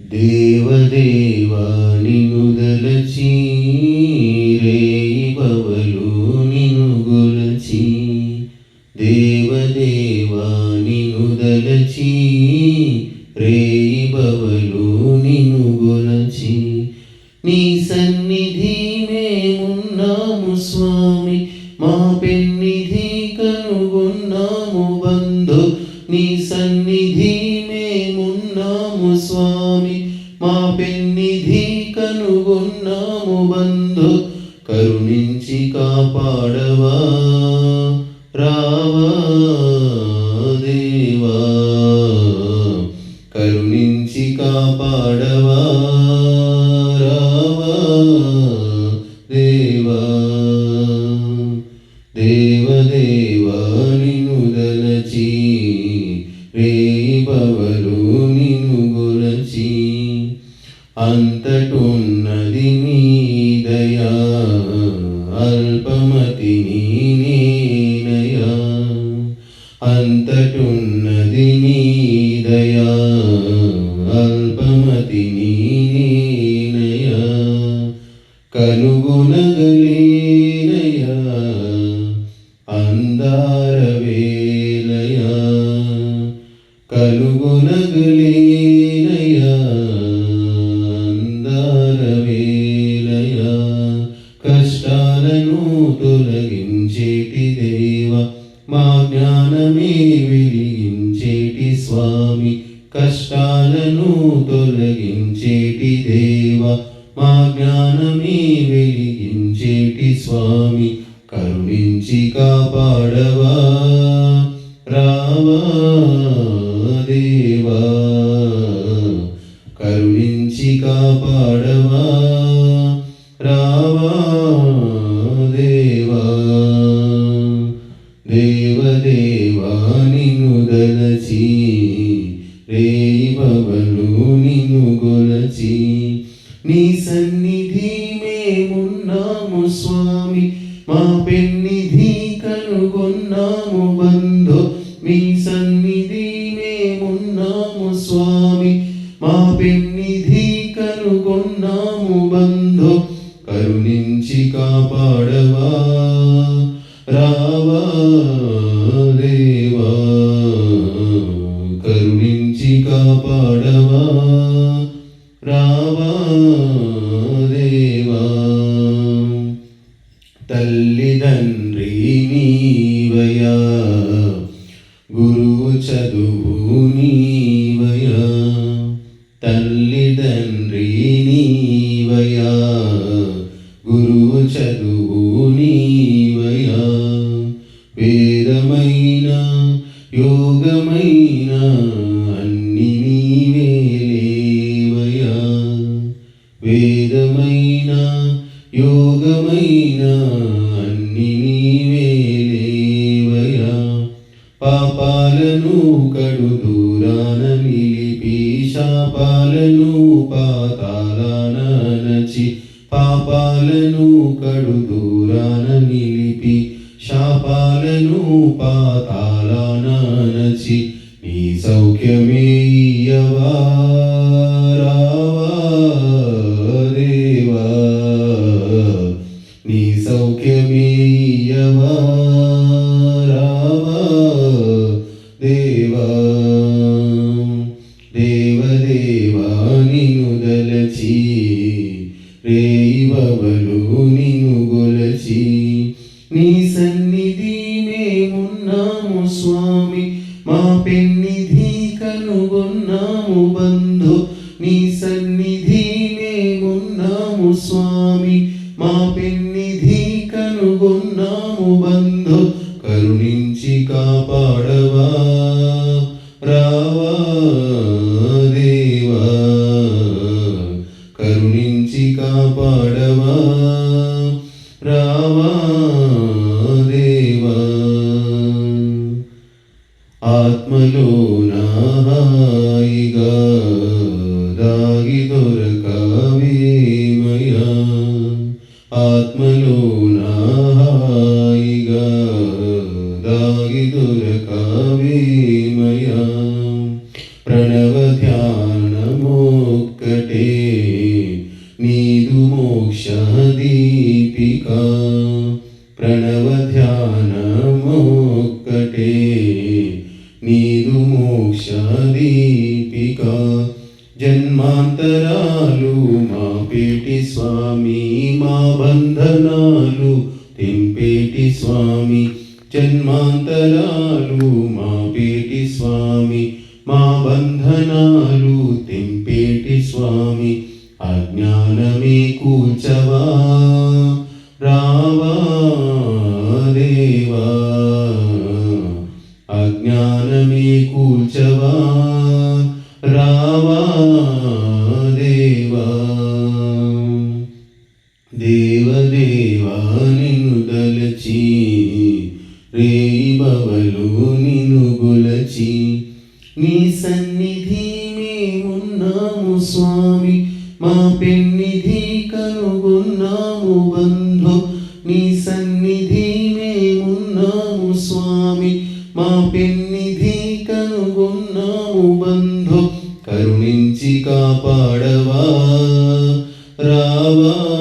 దేవదేవా నినుదలచి రేబవలు నిను గొలచి. దేవదేవా నినుదలచి రేబవలు కాపాడవా రావా దేవా కరుణించి కాపాడవా రావా దేవా దేవదేవా నిన్ను దలచి రేబవలు నిన్ను గులచి అంతటున్నది నీ కనుగొనగలేనయా అందార కష్టాలను తొలగించేటి దేవ మా జ్ఞానమే వెలిగించేటి స్వామి కష్టాలను తొలగించేటి దేవ మా జ్ఞానమే వెలిగించేటి స్వామి కరుణించి కాపాడవా రావా. గొలచి నీ సన్నిధి మేమున్నాము స్వామి. మా పెన్నిధి కనుగొన్నాము బంధు. మీ సన్నిధి మేమున్నాము స్వామి. మా పెన్నిధి కనుగొన్నాము బంధు. కరుణించి కాపాడవా? రావా? దేవా? కరుణించి కాపాడవా? దేవా తల్లిదండ్రి నీవయా గురువు చదువు నీవయా తల్లిదండ్రి నీవయా గురువు చదువు వేదమైన యోగమైన అన్ని నీవేలేవయా పాపాలను కడు దూరాన నిలిపి శాపాలను పాతాళాన నచి పాపాలను కడు దూరాన నిలిపి శాపాలను పాతాళాన నచి నీ సౌఖ్యమేయవా దేవా దేవదేవా నిన్ను దలచి రేవలు నిన్ను గొలచి. నీ సన్నిధి మేమున్నాము స్వామి మా పెన్నిధి కాపాడవా రావా దేవా ఆత్మలో నాయిగా దాగి దొరకవేమయా నీదు మోక్షదీపిక. జన్మాంతరాలు మా పేటి స్వామి మా బంధనాలు తెంపేటి స్వామి. జన్మాంతరాలు మా పేటి స్వామి మా బంధనాలు తెంపేటి స్వామి. అజ్ఞానమే కూర్చవా? దేవదేవా తలచి దలచి రేబవలు నిను గులచి. నీ సన్నిధి మేమున్నాము స్వామి మా పెన్నిధి కనుగొన్నాము బంధు. నీ సన్నిధి మేమున్నాము స్వామి మా పెన్నిధి కనుగొన్నాము బంధు. కరుణించి కాపాడవా రావా